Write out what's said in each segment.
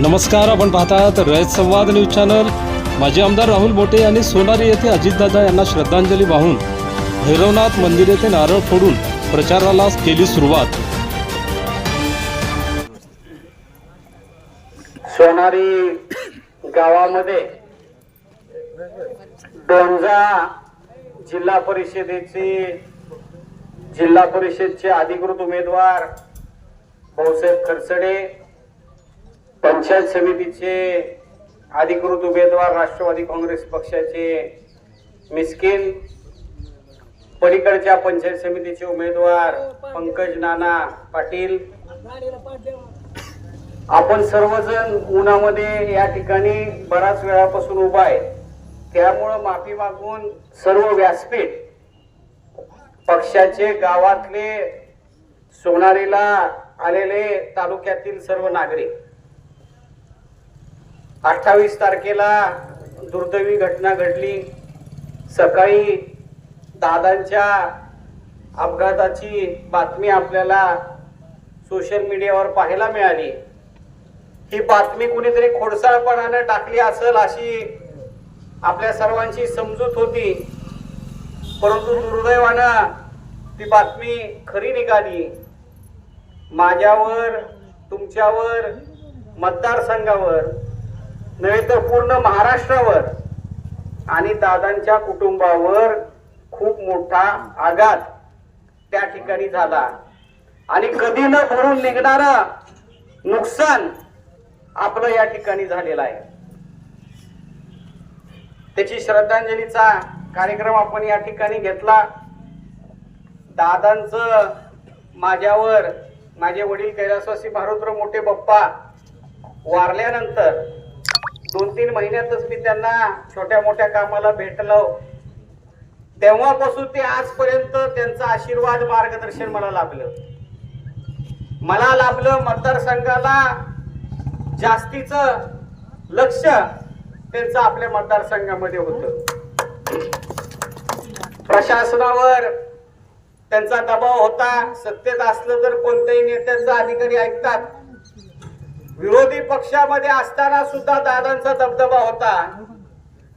नमस्कार आपण पाहतात रयत संवाद न्यूज चॅनल. माजी आमदार राहुल बोटे यांनी सोनारी येथे अजितदादा यांना श्रद्धांजली वाहून भैरवनाथ मंदिर येथे नारळ फोडून प्रचाराला केली सुरुवात. सोनारी गावामध्ये डोंजा जिल्हा परिषदेचे जिल्हा परिषदचे अधिकृत उमेदवार भाऊसाहेब खरसडे पंचायत समितीचे अधिकृत उमेदवार राष्ट्रवादी काँग्रेस पक्षाचे मिस्किन पलीकडच्या पंचायत समितीचे उमेदवार पंकज नाना पाटील आपण सर्वजण उन्हामध्ये या ठिकाणी बराच वेळापासून उभा आहे. त्यामुळं माफी मागून सर्व व्यासपीठ पक्षाचे गावातले सोनारीला आलेले तालुक्यातील सर्व नागरिक. अठ्ठावीस तारखेला दुर्दैवी घटना घडली. सकाळी दादांच्या अपघाताची बातमी आपल्याला सोशल मीडियावर पाहायला मिळाली. ही बातमी कुणीतरी खोडसाळपणानं टाकली असेल अशी आपल्या सर्वांची समजूत होती. परंतु दुर्दैवानं ती बातमी खरी निघाली. माझ्यावर तुमच्यावर मतदारसंघावर नव्हे तर पूर्ण महाराष्ट्रावर आणि दादांच्या कुटुंबावर खूप मोठा आघात त्या ठिकाणी झाला. आणि कधी न भरून निघणारा नुकसान आपलं या ठिकाणी झालेलं आहे. त्याची श्रद्धांजलीचा कार्यक्रम आपण या ठिकाणी घेतला. दादांचं माझ्यावर माझे वडील कैलासवासी भारोद्र मोठे बाप्पा वारल्यानंतर दोन तीन महिन्यातच मी त्यांना छोट्या मोठ्या कामाला भेटलो. तेव्हापासून ते आजपर्यंत त्यांचा आशीर्वाद मार्गदर्शन मला लाभलं. मला लाभलं मतदारसंघाला जास्तीच लक्ष त्यांचं आपल्या मतदारसंघामध्ये होत. प्रशासनावर त्यांचा दबाव होता. सत्तेत असलं तर कोणत्याही नेत्यांचा अधिकारी ऐकतात. विरोधी पक्षामध्ये असताना सुद्धा दादांचा दबदबा होता.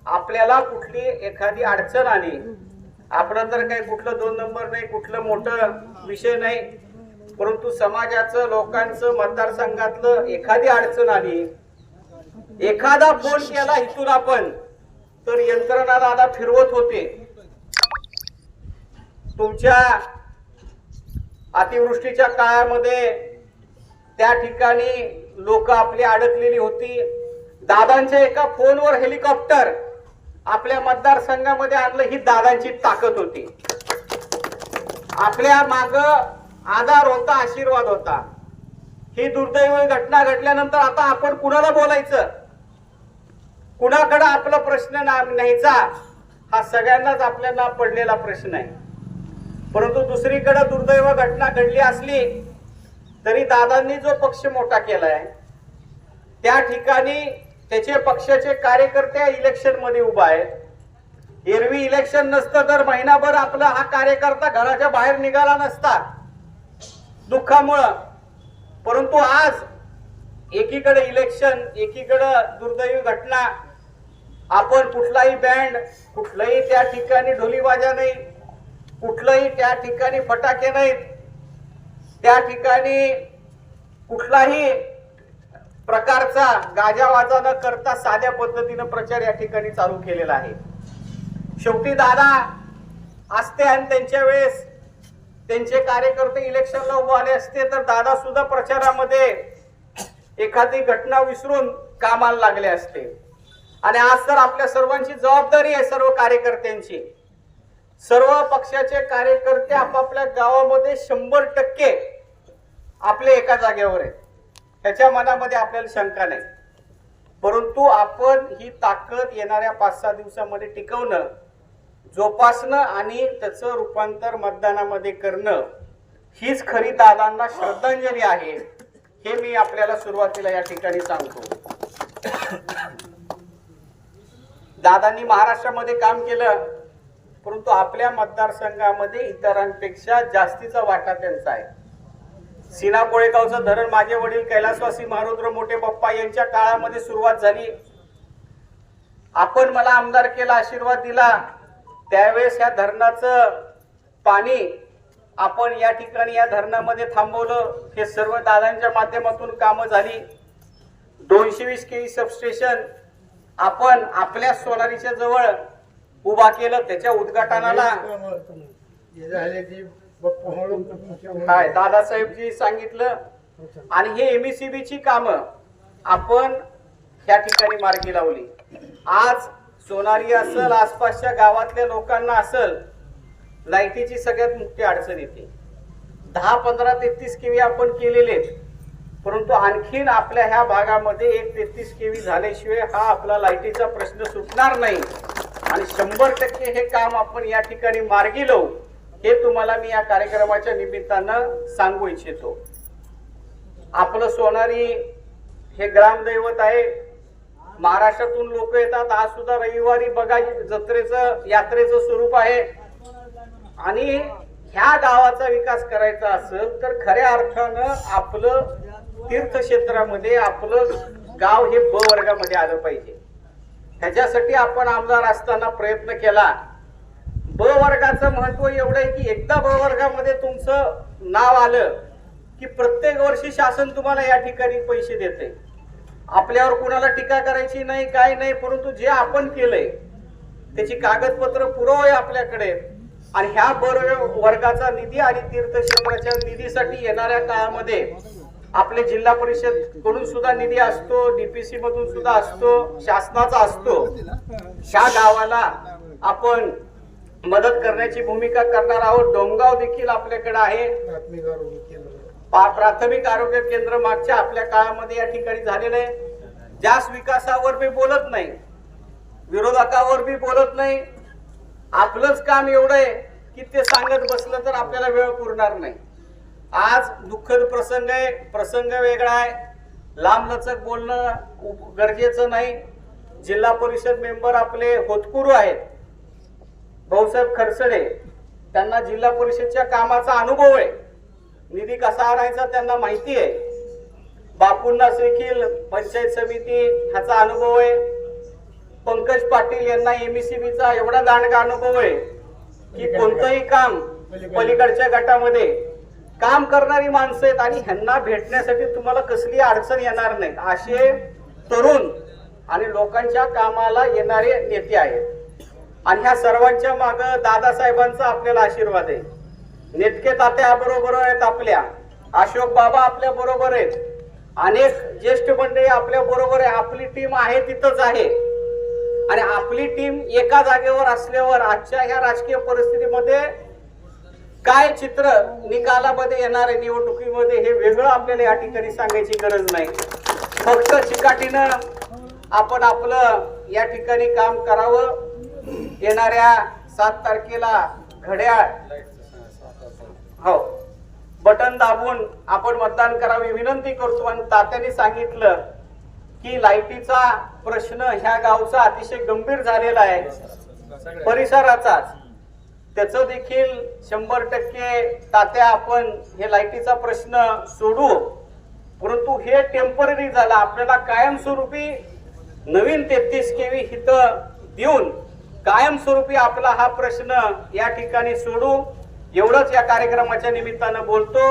आपल्याला कुठली एखादी अडचण आली? आपलं तर काही कुठलं दोन नंबर नाही कुठलं मोठं विषय नाही. परंतु समाजाचं लोकांचं मतदारसंघातलं एखादी अडचण आली एखादा फोन केला इथून आपण तर यंत्रणा दादा फिरवत होते. तुमच्या अतिवृष्टीच्या काळामध्ये त्या ठिकाणी लोक आपली अडकलेली होती. दादांच्या एका फोनवर हेलिकॉप्टर आपल्या मतदारसंघामध्ये आणलं ही दादांची ताकद होती. आपल्या माग आधार होता आशीर्वाद होता. ही दुर्दैवी घटना घडल्यानंतर आता आपण कुणाला बोलायचं? कुणाकडे आपला प्रश्न न्यायचा? हा सगळ्यांनाच आपल्याला पडलेला प्रश्न आहे. परंतु दुसरीकडे दुर्दैव घटना घडली असली तरी दादांनी जो पक्ष मोठा केलाय त्या ठिकाणी त्याचे पक्षाचे कार्यकर्ते इलेक्शनमध्ये उभा आहेत. एरवी इलेक्शन नसतं तर महिनाभर आपला हा कार्यकर्ता घराच्या बाहेर निघाला नसता. दुःखामुळं. परंतु आज एकीकडे इलेक्शन एकीकडे दुर्दैवी घटना. आपण कुठलाही बँड कुठलंही त्या ठिकाणी ढोलीबाजा नाही कुठलंही त्या ठिकाणी फटाके नाहीत. त्या ठिकाणी कुठलाही प्रकारचा गाजावाजा न करता साध्या पद्धतीनं प्रचार या ठिकाणी चालू केलेला आहे. शेवटी दादा असते आणि त्यांच्या वेळेस. त्यांचे कार्यकर्ते इलेक्शनला उभे आले असते तर दादा सुद्धा प्रचारामध्ये एखादी घटना विसरून कामाला लागले असते. आणि आज तर आपल्या सर्वांची जबाबदारी आहे सर्व कार्यकर्त्यांची. सर्व पक्षाचे कार्यकर्ते आपापल्या गावामध्ये शंभर टक्के आपले एका जागेवर आहेत. त्याच्या मनामध्ये आपल्याला शंका नाही. परंतु आपण ही ताकद येणाऱ्या पाच सहा दिवसामध्ये टिकवणं जोपासणं आणि त्याचं रूपांतर मतदानामध्ये करणं हीच खरी दादांना श्रद्धांजली आहे हे मी आपल्याला सुरुवातीला या ठिकाणी सांगतो. दादांनी महाराष्ट्रामध्ये काम केलं परंतु आपल्या मतदारसंघामध्ये इतरांपेक्षा जास्तीचा वाटा त्यांचा आहे. सीना कोळेगावचं धरण माझे वडील कैलासवासी महारुद्र मोठे बाप्पा यांच्या काळामध्ये सुरुवात झाली. आपण मला आमदार केला आशीर्वाद दिला. त्यावेळेस या धरणाचं पाणी आपण या ठिकाणी या धरणामध्ये थांबवलं. हे सर्व दादांच्या माध्यमातून कामं झाली. दोनशे वीस केवी सबस्टेशन आपण आपल्या सोनारीच्या जवळ उभा केलं त्याच्या उद्घाटनाला. काय दादासाहेबजी सांगितलं. आणि हे एमईसीबीची कामं आपण या ठिकाणी मार्गी लावली. आज सोनारी असल आसपासच्या गावातल्या लोकांना असल लाईटीची सगळ्यात मोठी अडचण येते दहा पंधरा तेहतीस केवी आपण केलेले आहेत. परंतु आणखीन आपल्या ह्या भागामध्ये एक तेहतीस केवी झाल्याशिवाय हा आपला लाईटीचा प्रश्न सुटणार नाही आणि शंभर टक्के हे काम आपण या ठिकाणी मार्गी लावू हे तुम्हाला मी या कार्यक्रमाच्या निमित्तानं सांगू इच्छितो आपलं सोनारी हे ग्रामदैवत आहे महाराष्ट्रातून लोक येतात. आज सुद्धा रविवारी बघा जत्रेचं यात्रेचं स्वरूप आहे. आणि ह्या गावाचा विकास करायचा असेल तर खऱ्या अर्थानं आपलं तीर्थक्षेत्रामध्ये आपलं गाव हे ब वर्गामध्ये आलं पाहिजे. ह्याच्यासाठी आपण आमदार असताना प्रयत्न केला. ब वर्गाचं महत्त्व एवढं आहे की एकदा ब वर्गामध्ये तुमचं नाव आलं की प्रत्येक वर्षी शासन तुम्हाला या ठिकाणी पैसे देते आपल्यावर कुणाला टीका करायची नाही काय नाही परंतु जे आपण केलंय त्याची कागदपत्र पुरावे आपल्याकडे. आणि ह्या बर वर्गाचा निधी आणि तीर्थक्षेत्राच्या निधीसाठी येणाऱ्या काळामध्ये आपले जिल्हा परिषदकडून सुद्धा निधी असतो डीपीसी मधून सुद्धा असतो शासनाचा असतो. ह्या गावाला आपण मदत करण्याची भूमिका करणार आहोत. डोंगगाव देखील आपल्याकडे आहे. प्राथमिक आरोग्य केंद्र मागच्या आपल्या काळामध्ये या ठिकाणी झालेलं आहे. जास्त विकासावर मी बोलत नाही विरोधकावर मी बोलत नाही आपलंच काम एवढं आहे की ते सांगत बसलं तर आपल्याला वेळ पुरणार नाही. आज दुःखद प्रसंग आहे प्रसंग वेगळा आहे. लांबलचक बोलणं गरजेचं नाही. जिल्हा परिषद मेंबर आपले होतकुरू आहेत. भाऊसाहेब खरसडे त्यांना जिल्हा परिषदच्या कामाचा अनुभव आहे. निधी कसा आणायचा त्यांना माहिती आहे. बापूंना देखील पंचायत समिती ह्याचा अनुभव आहे. पंकज पाटील यांना एमईसीबीचा एवढा दांडगा अनुभव आहे की कोणतंही काम पलीकडच्या. गटामध्ये काम करणारी माणसं आहेत आणि ह्यांना भेटण्यासाठी तुम्हाला कसली अडचण येणार नाही असे तरुण आणि लोकांच्या कामाला येणारे नेते आहेत. आणि ह्या सर्वांच्या माग दादासाहेबांचा आपल्याला आशीर्वाद आहे. नेटके तात्या बरोबर आहेत आपल्या. अशोक बाबा आपल्या बरोबर आहेत. अनेक ज्येष्ठ मंडळी आपल्या बरोबर आहे. आपली टीम आहे तिथंच आहे. आणि आपली टीम एका जागेवर असल्यावर आजच्या ह्या राजकीय परिस्थितीमध्ये काय चित्र निकालामध्ये येणार आहे निवडणुकीमध्ये हे वेगळं आपल्याला या ठिकाणी सांगायची गरज नाही. फक्त चिकाटीनं आपण आपलं या ठिकाणी काम करावं. येणाऱ्या सात तारखेला घड्याळ. हो. बटन दाबून आपण मतदान करावे विनंती करतो. आणि तात्याने सांगितलं की लाईटीचा प्रश्न ह्या गावचा अतिशय गंभीर झालेला आहे. परिसराचाच. त्याचं देखील शंभर टक्के तात्या आपण हे लाईटीचा प्रश्न सोडू. परंतु हे टेंपररी झालं. आपल्याला कायमस्वरूपी नवीन तेहतीस केवी हित देऊन कायमस्वरूपी आपला हा प्रश्न या ठिकाणी सोडू. एवढंच या कार्यक्रमाच्या निमित्तानं बोलतो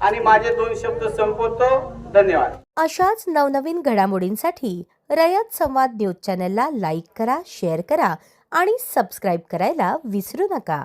आणि माझे दोन शब्द संपवतो. धन्यवाद. अशाच नवनवीन घडामोडींसाठी रयत संवाद न्यूज चॅनलला लाईक करा शेअर करा आणि सबस्क्राईब करायला विसरू नका.